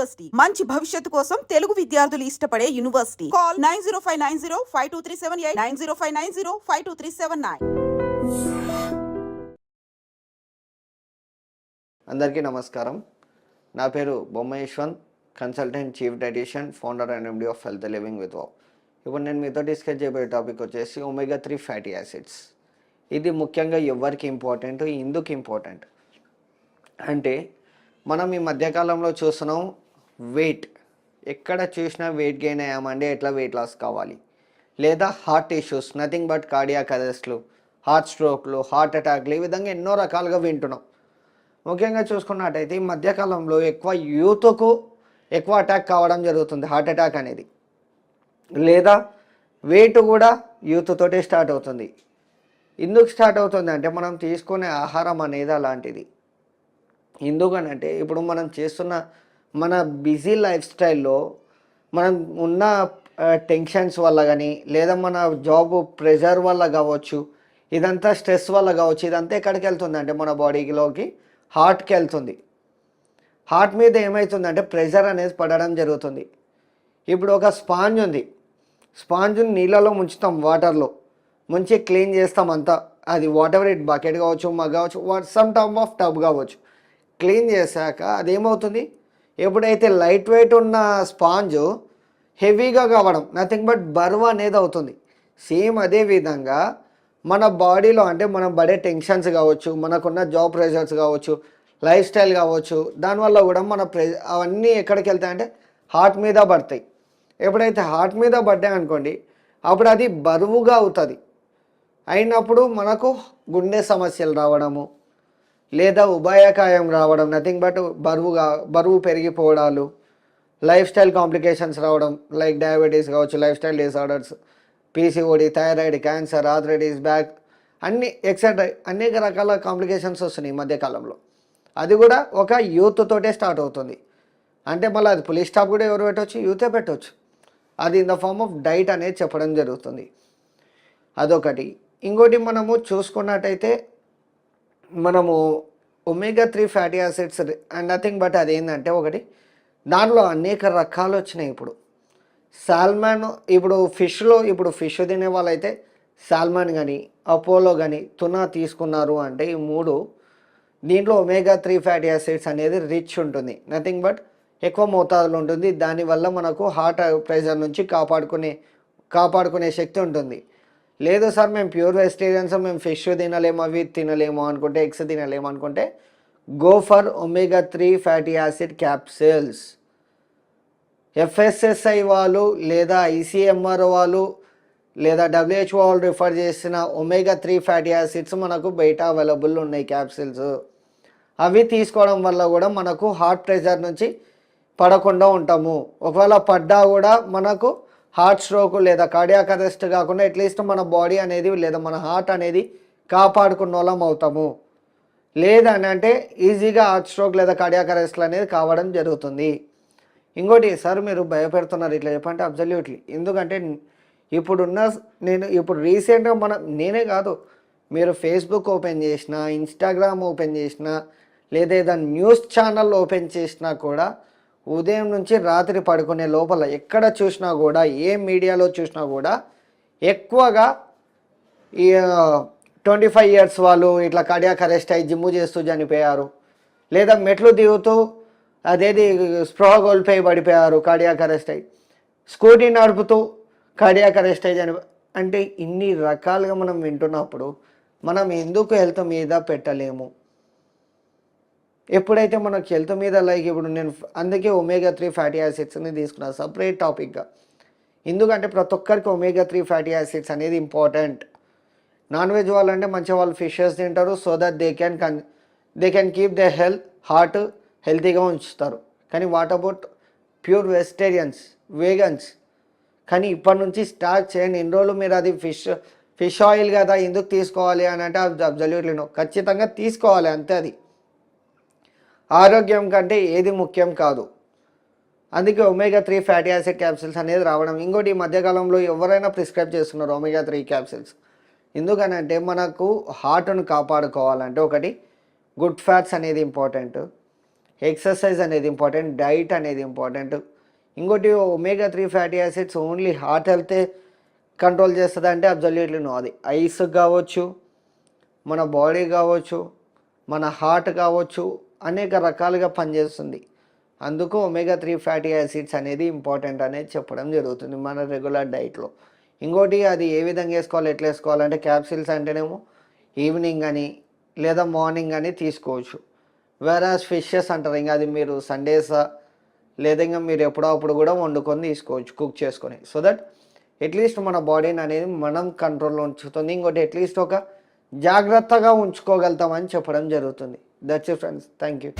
University. మంచి భవిష్యత్తు కోసం తెలుగు విద్యార్థులు ఇష్టపడే university. Call nine zero five nine zero five two three seven eight nine zero five nine zero five two three seven nine. అందరికీ నమస్కారం. నా పేరు Bomma Yashwant consultant chief dietitian founder and MD of health living with wow. ఇప్పుడు నేను మీతో discuss చేయబోయే topic వచ్చేసి omega three fatty acids. ఇది ముఖ్యంగా ఎవరికి ఇంపార్టెంట్ ఎందుకు ఇంపార్టెంట్? అంటే మనం ఈ మధ్యకాలంలో చూస్తున్నాం వెయిట్. ఎక్కడ చూసినా వెయిట్ గెయిన్ అయ్యామంటే ఎట్లా వెయిట్ లాస్ కావాలి? లేదా heart issues nothing but cardiac అరెస్ట్లు heart స్ట్రోక్లు హార్ట్ అటాక్లు ఈ విధంగా ఎన్నో రకాలుగా వింటున్నాం. ముఖ్యంగా చూసుకున్నట్టయితే ఈ మధ్యకాలంలో ఎక్కువ యూత్కు ఎక్కువ అటాక్ కావడం జరుగుతుంది హార్ట్ అటాక్ అనేది. లేదా వెయిట్ కూడా యూత్ తోటే స్టార్ట్ అవుతుంది. ఎందుకు స్టార్ట్ అవుతుంది అంటే మనం తీసుకునే ఆహారం అనేది అలాంటిది. ఎందుకనంటే ఇప్పుడు మనం చేస్తున్న మన బిజీ లైఫ్ స్టైల్లో మనం ఉన్న టెన్షన్స్ వల్ల కానీ లేదా మన జాబ్ ప్రెషర్ వల్ల కావచ్చు ఇదంతా స్ట్రెస్ వల్ల కావచ్చు ఇదంతా ఎక్కడికి వెళ్తుంది అంటే మన బాడీలోకి? హార్ట్కి వెళ్తుంది. హార్ట్ మీద ఏమవుతుందంటే ప్రెషర్ అనేది పడడం జరుగుతుంది. ఇప్పుడు ఒక స్పాంజ్ ఉంది. స్పాంజ్ని నీళ్ళలో ముంచుతాం వాటర్లో. ముంచి క్లీన్ చేస్తాం అంతా. అది వాటర్ ఇట్ బకెట్ కావచ్చు మగ్ కావచ్చు what some time of tub కావచ్చు. క్లీన్ చేశాక అదేమవుతుంది? ఎప్పుడైతే లైట్ వెయిట్ ఉన్న స్పాంజ్ హెవీగా కావడం నథింగ్ బట్ బరువు అనేది అవుతుంది. సేమ్ అదే విధంగా మన బాడీలో అంటే మనం పడే టెన్షన్స్ కావచ్చు మనకున్న జాబ్ ప్రెషర్స్ కావచ్చు లైఫ్ స్టైల్ కావచ్చు దానివల్ల కూడా మన ప్రె అవన్నీ ఎక్కడికి వెళ్తాయంటే హార్ట్ మీద పడతాయి. ఎప్పుడైతే హార్ట్ మీద పడ్డాయి అనుకోండి అప్పుడు అది బరువుగా అవుతుంది. అయినప్పుడు మనకు గుండె సమస్యలు రావడము లేదా ఉభయకాయం రావడం నథింగ్ బట్ బరువుగా బరువు పెరిగిపోవడాలు లైఫ్ స్టైల్ కాంప్లికేషన్స్ రావడం లైక్ డయాబెటీస్ కావచ్చు lifestyle disorders PCOD thyroid cancer arthritis back అన్ని ఎక్సెట్రా అనేక రకాల కాంప్లికేషన్స్ వస్తున్నాయి ఈ మధ్యకాలంలో అది కూడా ఒక యూత్ తోటే స్టార్ట్ అవుతుంది. అంటే మళ్ళీ అది పులిస్ స్టాప్ కూడా ఎవరు పెట్టవచ్చు యూతే పెట్టవచ్చు అది in the form of diet అనేది చెప్పడం జరుగుతుంది. అదొకటి. ఇంకోటి మనము చూసుకున్నట్టయితే మనము omega three fatty acids and nothing but అదేంటంటే ఒకటి దాంట్లో అనేక రకాలు వచ్చినాయి ఇప్పుడు. సాల్మాన్ ఇప్పుడు ఫిష్లో ఇప్పుడు ఫిష్ తినే వాళ్ళైతే సాల్మాన్ కానీ అపోలో కానీ తునా తీసుకున్నారు అంటే ఈ మూడు దీంట్లో ఒమేగా త్రీ ఫ్యాటీ యాసిడ్స్ అనేది రిచ్ ఉంటుంది. నథింగ్ బట్ ఎక్కువ మోతాదులో ఉంటుంది. దానివల్ల మనకు హార్ట్ ప్రెషర్ నుంచి కాపాడుకునే కాపాడుకునే శక్తి ఉంటుంది. లేదు సార్ మేము ప్యూర్ వెజిటేరియన్స్ మేము ఫిష్ తినలేము అవి తినలేము అనుకుంటే ఎగ్స్ తినలేము అనుకుంటే go for omega three fatty acid capsules. FSSAI వాళ్ళు లేదా ఐసీఎంఆర్ వాళ్ళు లేదా డబ్ల్యూహెచ్ఓ వాళ్ళు రిఫర్ చేసిన ఒమేగా త్రీ ఫ్యాటీ యాసిడ్స్ మనకు బయట అవైలబుల్ ఉన్నాయి క్యాప్సిల్స్. అవి తీసుకోవడం వల్ల కూడా మనకు హార్ట్ ప్రెషర్ నుంచి పడకుండా ఉంటాము. ఒకవేళ పడ్డా కూడా మనకు హార్ట్ స్ట్రోక్ లేదా కార్డియాక్ అరెస్ట్ కాకుండా అట్లీస్ట్ మన బాడీ అనేది లేదా మన హార్ట్ అనేది కాపాడుకున్న వాళ్ళం అవుతాము లేదని అంటే ఈజీగా హార్ట్ స్ట్రోక్ లేదా కార్డియాక్ అరెస్ట్లు అనేది కావడం జరుగుతుంది. ఇంకోటి సార్ మీరు భయపెడుతున్నారు ఇట్లా చెప్పంటే అబ్జల్యూట్లీ ఎందుకంటే ఇప్పుడున్న నేను ఇప్పుడు రీసెంట్గా మన నేనే కాదు మీరు ఫేస్బుక్ ఓపెన్ చేసిన ఇన్స్టాగ్రామ్ ఓపెన్ చేసిన లేదా ఏదైనా న్యూస్ ఛానల్ ఓపెన్ చేసినా కూడా ఉదయం నుంచి రాత్రి పడుకునే లోపల ఎక్కడ చూసినా కూడా ఏ మీడియాలో చూసినా కూడా ఎక్కువగా ఈ ట్వంటీ ఫైవ్ ఇయర్స్ వాళ్ళు ఇట్లా కడియాక్ అరెస్ట్ అయ్యి జిమ్ము చేస్తూ చనిపోయారు. లేదా మెట్లు దిగుతూ అదేది స్ప్రో కోల్పోయి పడిపోయారు కడియాక్ అరెస్ట్ అయ్యి. స్కూటీ నడుపుతూ కడియాక్ అరెస్ట్ అయ్యి చనిపో అంటే ఇన్ని రకాలుగా మనం వింటున్నప్పుడు మనం ఎందుకు హెల్త్ మీద పెట్టలేము? ఎప్పుడైతే మనకు హెల్త్ మీద లైక్ ఇప్పుడు నేను అందుకే ఒమేగా త్రీ ఫ్యాటీ యాసిడ్స్ని తీసుకున్నాను సపరేట్ టాపిక్గా ఎందుకంటే ప్రతి ఒక్కరికి ఒమేగా త్రీ ఫ్యాటీ యాసిడ్స్ అనేది ఇంపార్టెంట్ నాన్ వెజ్ వాళ్ళంటే మంచిగా వాళ్ళు ఫిషెస్ తింటారు so that they can can they can keep the health heart హెల్తీగా ఉంచుతారు. కానీ what about pure vegetarians vegans కానీ ఇప్పటి నుంచి స్టార్ట్ చేయండి. ఎన్ని రోజులు మీరు అది ఫిష్ ఫిష్ ఆయిల్ కదా ఎందుకు తీసుకోవాలి అని అంటే అబ్జల్యూట్లీ ఖచ్చితంగా తీసుకోవాలి అంతే అది. ఆరోగ్యం కంటే ఏది ముఖ్యం కాదు. అందుకే omega three fatty acid capsules అనేది రావడం. ఇంకోటి ఈ మధ్యకాలంలో ఎవరైనా ప్రిస్క్రైబ్ చేస్తున్నారు ఒమేగా త్రీ క్యాప్సిల్స్ ఎందుకనంటే మనకు హార్ట్ను కాపాడుకోవాలంటే ఒకటి గుడ్ ఫ్యాట్స్ అనేది ఇంపార్టెంట్ ఎక్సర్సైజ్ అనేది ఇంపార్టెంట్ డైట్ అనేది ఇంపార్టెంట్ ఇంకోటి omega three fatty acids only heart హెల్తే control చేస్తుంది అంటే అబ్జల్యూట్లీ నో అది ఐస్ కావచ్చు మన బాడీ కావచ్చు మన హార్ట్ కావచ్చు అనేక రకాలుగా పనిచేస్తుంది. అందుకు ఒమేగా త్రీ ఫ్యాటీ యాసిడ్స్ అనేది ఇంపార్టెంట్ అనేది చెప్పడం జరుగుతుంది మన రెగ్యులర్ డైట్లో ఇంకోటి అది ఏ విధంగా వేసుకోవాలి ఎట్లా వేసుకోవాలంటే క్యాప్సిల్స్ అంటేనేమో ఈవినింగ్ అని లేదా మార్నింగ్ అని తీసుకోవచ్చు. వేరాస్ ఫిషెస్ అంటారు ఇంకా అది మీరు సండేసా లేదా ఇంకా మీరు ఎప్పుడో అప్పుడు కూడా వండుకొని తీసుకోవచ్చు కుక్ చేసుకొని. సో దట్ అట్లీస్ట్ మన బాడీని అనేది మనం కంట్రోల్లో ఉంచుతుంది. ఇంకోటి అట్లీస్ట్ ఒక జాగ్రత్తగా ఉంచుకోగలుగుతామని చెప్పడం జరుగుతుంది. That's it, friends. Thank you.